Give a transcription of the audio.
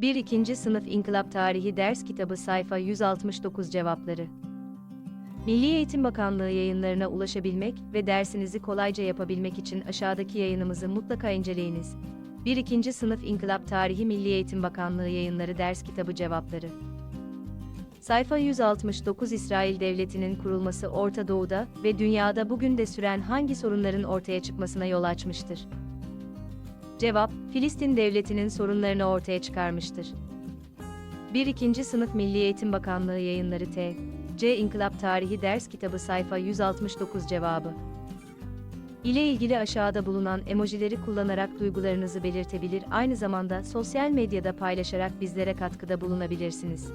1. 2. Sınıf İnkılap Tarihi Ders Kitabı Sayfa 169 Cevapları Milli Eğitim Bakanlığı yayınlarına ulaşabilmek ve dersinizi kolayca yapabilmek için aşağıdaki yayınımızı mutlaka inceleyiniz. 1. 2. Sınıf İnkılap Tarihi Milli Eğitim Bakanlığı Yayınları Ders Kitabı Cevapları Sayfa 169 İsrail Devleti'nin kurulması Orta Doğu'da ve dünyada bugün de süren hangi sorunların ortaya çıkmasına yol açmıştır? Cevap, Filistin Devleti'nin sorunlarını ortaya çıkarmıştır. 1. 2. Sınıf Milli Eğitim Bakanlığı Yayınları T. C. İnkılap Tarihi Ders Kitabı Sayfa 169 Cevabı ile ilgili aşağıda bulunan emojileri kullanarak duygularınızı belirtebilir aynı zamanda sosyal medyada paylaşarak bizlere katkıda bulunabilirsiniz.